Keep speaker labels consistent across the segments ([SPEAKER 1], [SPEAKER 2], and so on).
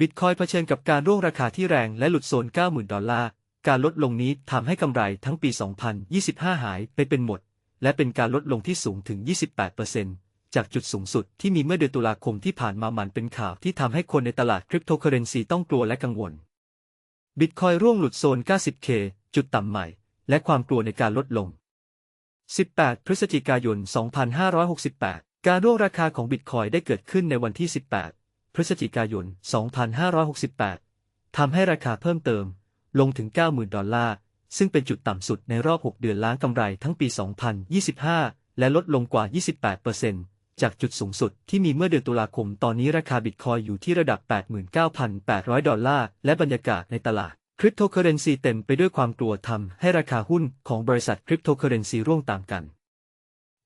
[SPEAKER 1] บิตคอยเผชิญกับการร่วงราคาที่แรงและหลุดโซน 90,000 ดอลลาร์ การลดลงนี้ทำให้กำไรทั้งปี 2025 หายไปเป็นหมด และเป็นการลดลงที่สูงถึง 28%จากจุดสูงสุดที่มีเมื่อเดือนตุลาคมที่ผ่านมามันเป็นข่าวที่ทำให้คนในตลาดคริปโตเคอเรนซีต้องกลัวและกังวล บิตคอยร่วงหลุดโซน 90K จุดต่ำใหม่ และความกลัวในการลดลง 18 พฤศจิกายน 2568 การร่วงราคาของบิตคอยได้เกิดขึ้นในวันที่ 18 พฤศจิกายน 2568 ทำให้ราคาเพิ่มเติม ลงถึง 90,000 ดอลลาร์ ซึ่งเป็นจุดต่ำสุดในรอบ 6 เดือนล้างกำไรทั้งปี 2025 และลดลงกว่า 28%จากจุดสูงสุดที่มีเมื่อเดือนตุลาคม ตอนนี้ราคาบิตคอยอยู่ที่ระดับ 89,800 ดอลลาร์ และบรรยากาศในตลาดคริปโตเคอเรนซีเต็มไปด้วยความกลัวทำให้ราคาหุ้นของบริษัทคริปโตเคอเรนซีร่วงตามกัน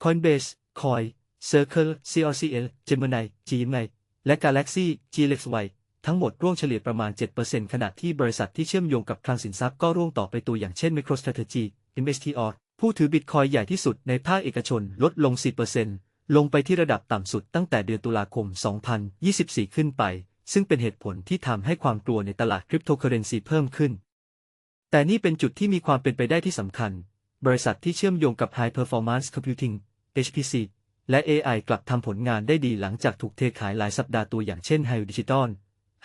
[SPEAKER 1] Coinbase, Coin, Circle, CRCL, Gemini, GMI และ Galaxy, GLXY ทั้งหมดร่วงเฉลี่ยประมาณ 7%ขณะที่บริษัทที่เชื่อมโยงกับคลังสินทรัพย์ก็ร่วงต่อไปตัวอย่างเช่น MicroStrategy, MSTR ผู้ถือบิตคอยใหญ่ที่สุดในภาคเอกชนลดลง4%ลงไปที่ระดับต่ำสุดตั้งแต่เดือนตุลาคม 2024 ขึ้นไป ซึ่งเป็นเหตุผลที่ทำให้ความกลัวในตลาดคริปโตเคอเรนซีเพิ่มขึ้น แต่นี่เป็นจุดที่มีความเป็นไปได้ที่สำคัญ บริษัทที่เชื่อมโยงกับ High Performance Computing HPC และ AI กลับทำผลงานได้ดีหลังจากถูกเทขายหลายสัปดาห์ตัวอย่างเช่น h i ดิจิตอล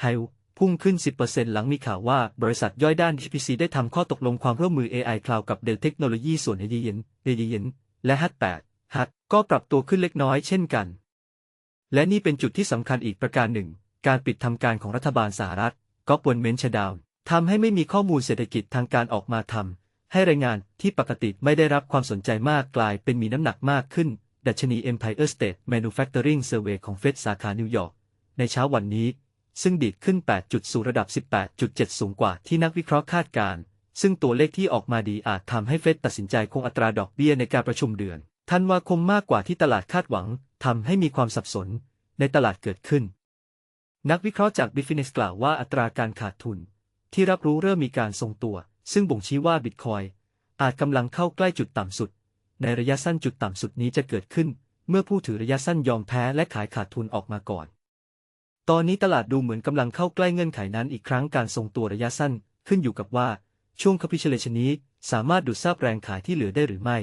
[SPEAKER 1] h i พุ่งขึ้น 10%หลังมีข่าวว่าบริษัทย่อยด้าน HPC ได้ทำข้อตกลงความร่วมมือ AI Cloud กับ Dell Technology ส่วน a d n a d n และ H8 H ก็ปรับตัวขึ้นเล็กน้อยเช่นกัน และนี่เป็นจุดที่สำคัญอีกประการหนึ่ง การปิดทำการของรัฐบาลสหรัฐก็ปวนเมนชดาวทำให้ไม่มีข้อมูลเศรษฐกิจทางการออกมาทำให้รายงานที่ปกติไม่ได้รับความสนใจมากกลายเป็นมีน้ำหนักมากขึ้น ดัชนี Empire State Manufacturing Survey ของเฟดสาขานิวยอร์กในเช้าวันนี้ ซึ่งดีดขึ้น 8 จุดสู่ระดับ 18.7 สูงกว่าที่นักวิเคราะห์คาดการณ์ซึ่งตัวเลขที่ออกมาดีอาจทำให้เฟดตัดสินใจคงอัตราดอกเบี้ยในการประชุมเดือนธันวาคมมากกว่าที่ตลาดคาดหวังทำให้มีความสับสนในตลาดเกิดขึ้น นักวิเคราะห์จากบิฟินิสกล่าวว่าอัตราการขาดทุน ที่รับรู้เริ่มมีการทรงตัว ซึ่งบ่งชี้ว่าบิตคอยอาจกำลังเข้าใกล้จุดต่ำสุด ในระยะสั้นจุดต่ำสุดนี้จะเกิดขึ้น เมื่อผู้ถือระยะสั้นยอมแพ้และขายขาดทุนออกมาก่อน ตอนนี้ตลาดดูเหมือนกำลังเข้าใกล้เงื่อนไขนั้นอีกครั้งการทรงตัวระยะสั้น ขึ้นอยู่กับว่า ช่วงคพิเชเลชนี้ สามารถดูดซาบแรงขายที่เหลือได้หรือไม่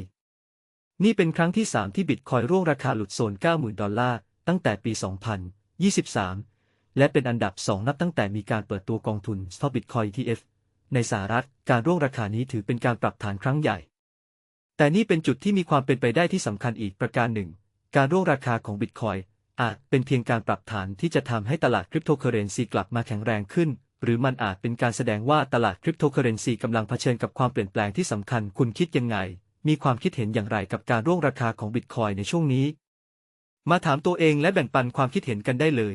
[SPEAKER 1] นี่เป็นครั้งที่ 3 ที่บิตคอยร่วงราคาหลุดโซน 90,000 ดอลลาร์ตั้งแต่ปี 2023 และเป็นอันดับ 2 นับตั้งแต่มีการเปิดตัวกองทุน Stop Bitcoin ETF ในสหรัฐ การร่วงราคานี้ถือเป็นการปรับฐานครั้งใหญ่ แต่นี่เป็นจุดที่มีความเป็นไปได้ที่สำคัญอีกประการหนึ่ง การร่วงราคาของบิตคอยอาจเป็นเพียงการปรับฐานที่จะทำให้ตลาดคริปโตเคอเรนซีกลับมาแข็งแรงขึ้น หรือมันอาจเป็นการแสดงว่าตลาดคริปโตเคอเรนซีกำลังเผชิญกับความเปลี่ยนแปลงที่สำคัญคุณคิดยังไง มีความคิดเห็นอย่างไรกับการร่วงราคาของบิตคอยในช่วงนี้ มาถามตัวเองและแบ่งปันความคิดเห็นกันได้เลย